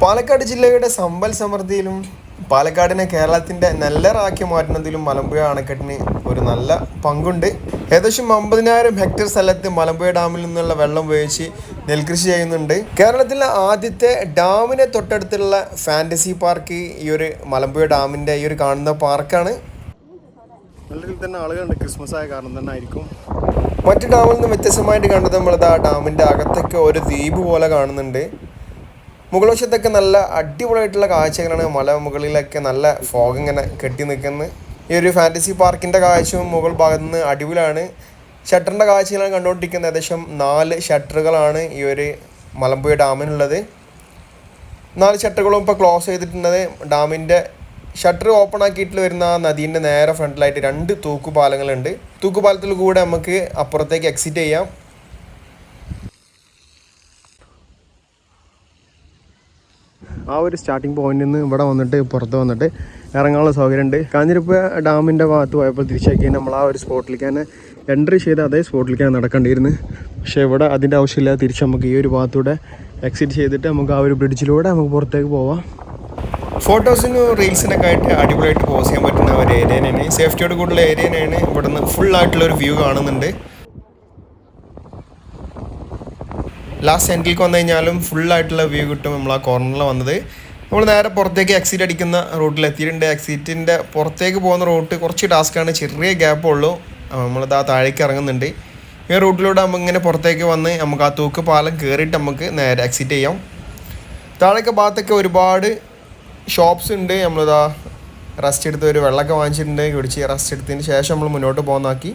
പാലക്കാട് ജില്ലയുടെ സമ്പൽ സമൃദ്ധിയിലും പാലക്കാടിനെ കേരളത്തിന്റെ നെല്ലറാക്കി മാറ്റുന്നതിലും മലമ്പുഴ അണക്കെട്ടിന് ഒരു നല്ല പങ്കുണ്ട്. ഏകദേശം അമ്പതിനായിരം ഹെക്ടർ സ്ഥലത്ത് മലമ്പുഴ ഡാമിൽ നിന്നുള്ള വെള്ളം ഉപയോഗിച്ച് നെൽകൃഷി ചെയ്യുന്നുണ്ട്. കേരളത്തിലെ ആദ്യത്തെ ഡാമിനെ തൊട്ടടുത്തുള്ള ഫാന്റസി പാർക്ക് ഈ ഒരു മലമ്പുഴ ഡാമിന്റെ ഈ ഒരു കാണുന്ന പാർക്കാണ്. രീതിയിൽ തന്നെ ആളുകളുണ്ട് ക്രിസ്മസ് ആയ കാരണം തന്നെ ആയിരിക്കും. മറ്റു ഡാമിൽ നിന്ന് വ്യത്യസ്തമായിട്ട് കണ്ടത് നമ്മളിത് ആ ഡാമിന്റെ അകത്തൊക്കെ ഒരു ദ്വീപ് പോലെ കാണുന്നുണ്ട്. മുകൾ വശത്തൊക്കെ നല്ല അടിപൊളിയായിട്ടുള്ള കാഴ്ചകളാണ് മല മുകളിലൊക്കെ നല്ല ഫോഗ് ഇങ്ങനെ കെട്ടി നിൽക്കുന്നത്. ഈ ഒരു ഫാന്റസി പാർക്കിന്റെ കാഴ്ചയും മുകൾ ഭാഗത്ത് നിന്ന് അടിപൊളിയാണ് ഷട്ടറിന്റെ കാഴ്ചകളാണ് കണ്ടുകൊണ്ടിരിക്കുന്നത്. ഏകദേശം നാല് ഷട്ടറുകളാണ് ഈ ഒരു മലമ്പുഴ ഡാമിനുള്ളത്. നാല് ഷട്ടറുകളും ഇപ്പോൾ ക്ലോസ് ചെയ്തിട്ടുള്ളത്. ഡാമിന്റെ ഷട്ടർ ഓപ്പൺ ആക്കിയിട്ട് വരുന്ന നദീന്റെ നേരെ ഫ്രണ്ടിലായിട്ട് രണ്ട് തൂക്കുപാലങ്ങളുണ്ട്. തൂക്കുപാലത്തിൽ കൂടെ നമുക്ക് അപ്പുറത്തേക്ക് എക്സിറ്റ് ചെയ്യാം. ആ ഒരു സ്റ്റാർട്ടിംഗ് പോയിന്റിൽ നിന്ന് ഇവിടെ വന്നിട്ട് പുറത്ത് വന്നിട്ട് ഇറങ്ങാനുള്ള സൗകര്യമുണ്ട്. കാഞ്ഞിരപ്പ ഡാമിന്റെ ഭാഗത്ത് പോയപ്പോൾ തിരിച്ചാക്കി നമ്മൾ ആ ഒരു സ്പോട്ടിലേക്ക് തന്നെ എൻട്രി ചെയ്ത് അതേ സ്പോട്ടിലേക്ക് സ്പോട്ടിലേക്കാണ് നടക്കേണ്ടിയിരുന്നത് പക്ഷേ ഇവിടെ അതിന്റെ ആവശ്യമില്ല തിരിച്ച് നമുക്ക് ഈ ഒരു ഭാഗത്തൂടെ എക്സിറ്റ് ചെയ്തിട്ട് നമുക്ക് ആ ഒരു ബ്രിഡ്ജിലൂടെ നമുക്ക് പുറത്തേക്ക് പോവാം. ഫോട്ടോസിനും റീൽസിനൊക്കെ ആയിട്ട് അടിപൊളിയായിട്ട് പോസ് ചെയ്യാൻ പറ്റുന്ന ഒരു ഏരിയ തന്നെയാണ് സേഫ്റ്റിയോട് കൂടുതൽ ഏരിയ തന്നെയാണ് ഇവിടുന്ന് ഫുൾ ആയിട്ടുള്ള ഒരു വ്യൂ കാണുന്നുണ്ട്. ലാസ്റ്റ് എൻഡിലേക്ക് വന്നു കഴിഞ്ഞാലും ഫുൾ ആയിട്ടുള്ള വ്യൂ കിട്ടും നമ്മൾ ആ കോർണറിൽ വന്നത്. നമ്മൾ നേരെ പുറത്തേക്ക് എക്സിറ്റ് അടിക്കുന്ന റൂട്ടിൽ എത്തിയിട്ടുണ്ട്. എക്സിറ്റിന്റെ പുറത്തേക്ക് പോകുന്ന റൂട്ട് കുറച്ച് ടാസ്ക്കാണ് ചെറിയ ഗ്യാപ്പ് ഉള്ളൂ. നമ്മളിത് ആ താഴേക്ക് ഇറങ്ങുന്നുണ്ട്. ഈ റൂട്ടിലൂടെ നമുക്ക് ഇങ്ങനെ പുറത്തേക്ക് വന്ന് നമുക്ക് ആ തൂക്ക് പാലം കയറിയിട്ട് നമുക്ക് നേരെ എക്സിറ്റ് ചെയ്യാം. താഴേക്ക് ഭാഗത്തൊക്കെ ഒരുപാട് ഷോപ്സ് ഉണ്ട്. നമ്മളിതാ റെസ്റ്റ് എടുത്ത് ഒരു വെള്ളമൊക്കെ വാങ്ങിച്ചിട്ടുണ്ട്. കുടിച്ച് റെസ്റ്റ് എടുത്തതിന് ശേഷം നമ്മൾ മുന്നോട്ട് പോകുന്നാക്കി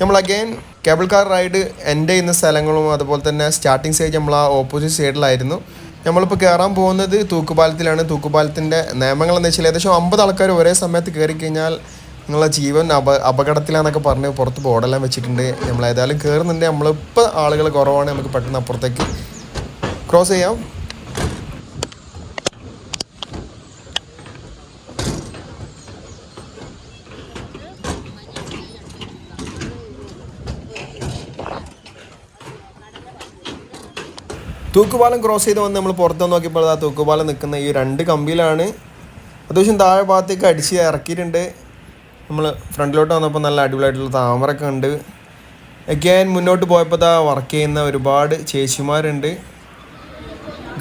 നമ്മൾ അഗൈൻ കേബിൾ കാർ റൈഡ് എന്റെ ചെയ്യുന്ന സ്ഥലങ്ങളും അതുപോലെ തന്നെ സ്റ്റാർട്ടിങ് സ്റ്റേജ് നമ്മൾ ആ ഓപ്പോസിറ്റ് സൈഡിലായിരുന്നു നമ്മളിപ്പോൾ കയറാൻ പോകുന്നത് തൂക്കുപാലത്തിലാണ്. തൂക്കുപാലത്തിന്റെ നിയമങ്ങൾ എന്ന് വെച്ചാൽ ഏകദേശം അമ്പത് ആൾക്കാർ ഒരേ സമയത്ത് കയറി കഴിഞ്ഞാൽ നിങ്ങളെ ജീവൻ അപ അപകടത്തിലാന്നൊക്കെ പറഞ്ഞ് പുറത്ത് ബോർഡെല്ലാം വെച്ചിട്ടുണ്ട്. നമ്മൾ ഏതായാലും കയറുന്നുണ്ട് നമ്മളിപ്പോൾ ആളുകൾ കുറവാണ്. നമുക്ക് പെട്ടെന്ന് അപ്പുറത്തേക്ക് ക്രോസ് ചെയ്യാം. തൂക്കുപാലം ക്രോസ് ചെയ്ത് വന്ന് നമ്മൾ പുറത്ത് നോക്കിയപ്പോൾ ആ തൂക്കുപാലം നിൽക്കുന്ന ഈ രണ്ട് കമ്പിയിലാണ്. അത്യാവശ്യം താഴെ ഭാഗത്തേക്ക് അടിച്ച് ഇറക്കിയിട്ടുണ്ട്. നമ്മൾ ഫ്രണ്ടിലോട്ട് വന്നപ്പോൾ നല്ല അടിപൊളിയായിട്ടുള്ള താമരൊക്കെ ഉണ്ട്. അഗൈൻ മുന്നോട്ട് പോയപ്പോൾ ദാ വർക്ക് ചെയ്യുന്ന ഒരുപാട് ചേച്ചിമാരുണ്ട്.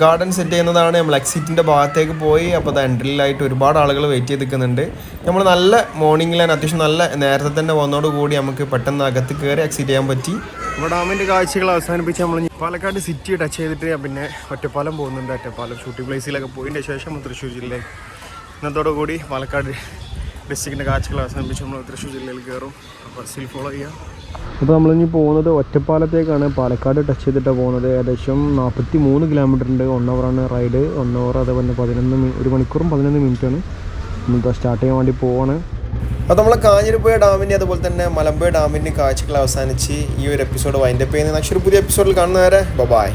ഗാർഡൻ സെറ്റ് ചെയ്യുന്നതാണ്. നമ്മൾ എക്സിറ്റിന്റെ ഭാഗത്തേക്ക് പോയി. അപ്പോൾ അത് എൻട്രിയിലായിട്ട് ഒരുപാട് ആളുകൾ വെയിറ്റ് ചെയ്ത് നിൽക്കുന്നുണ്ട് നമ്മൾ നല്ല മോർണിംഗിലാണ് അത്യാവശ്യം നല്ല നേരത്തെ തന്നെ വന്നതോടുകൂടി നമുക്ക് പെട്ടെന്ന് അകത്ത് കയറി എക്സിറ്റ് ചെയ്യാൻ പറ്റി. ഇവിടെ ഡാമിന്റെ കാഴ്ചകൾ അവസാനിപ്പിച്ച് നമ്മൾ പാലക്കാട് സിറ്റി ടച്ച് ചെയ്തിട്ട് പിന്നെ ഒറ്റപ്പാലം പോകുന്നുണ്ട്. ഒറ്റപ്പാലം ഷൂട്ടിംഗ് പ്ലേസിലൊക്കെ പോയതിന്റെ ശേഷം നമ്മൾ തൃശ്ശൂർ ജില്ലയിൽ ഇന്നത്തോടു കൂടി പാലക്കാട് ഡിസ്ട്രിക്റ്റിന്റെ കാഴ്ചകൾ അവസാനിപ്പിച്ച് നമ്മൾ തൃശ്ശൂർ ജില്ലയിൽ കയറും. അപ്പോൾ സ്റ്റിൽ ഫോളോ ചെയ്യാം. അപ്പോൾ നമ്മളിനി പോകുന്നത് ഒറ്റപ്പാലത്തേക്കാണ്. പാലക്കാട് ടച്ച് ചെയ്തിട്ടാണ് പോകുന്നത്. ഏകദേശം നാൽപ്പത്തി മൂന്ന് കിലോമീറ്റർ ഉണ്ട് വൺ അവറാണ് റൈഡ് വൺ അവർ അതേപോലെ പതിനൊന്ന് ഒരു മണിക്കൂറും പതിനൊന്ന് മിനിറ്റാണ് നമ്മളിപ്പോൾ സ്റ്റാർട്ട് ചെയ്യാൻ വേണ്ടി പോവാണ്. അപ്പോൾ നമ്മളെ കാഞ്ഞിരപ്പുഴ ഡാമിന്റെ അതുപോലെ തന്നെ മലമ്പുഴ ഡാമിന്റെ കാഴ്ചകൾ അവസാനിച്ച് ഈ ഒരു എപ്പിസോഡ് വൈൻഡപ്പ് ചെയ്യുന്ന പക്ഷേ ഒരു പുതിയ എപ്പിസോഡിൽ കാണുന്നവരെ ബൈ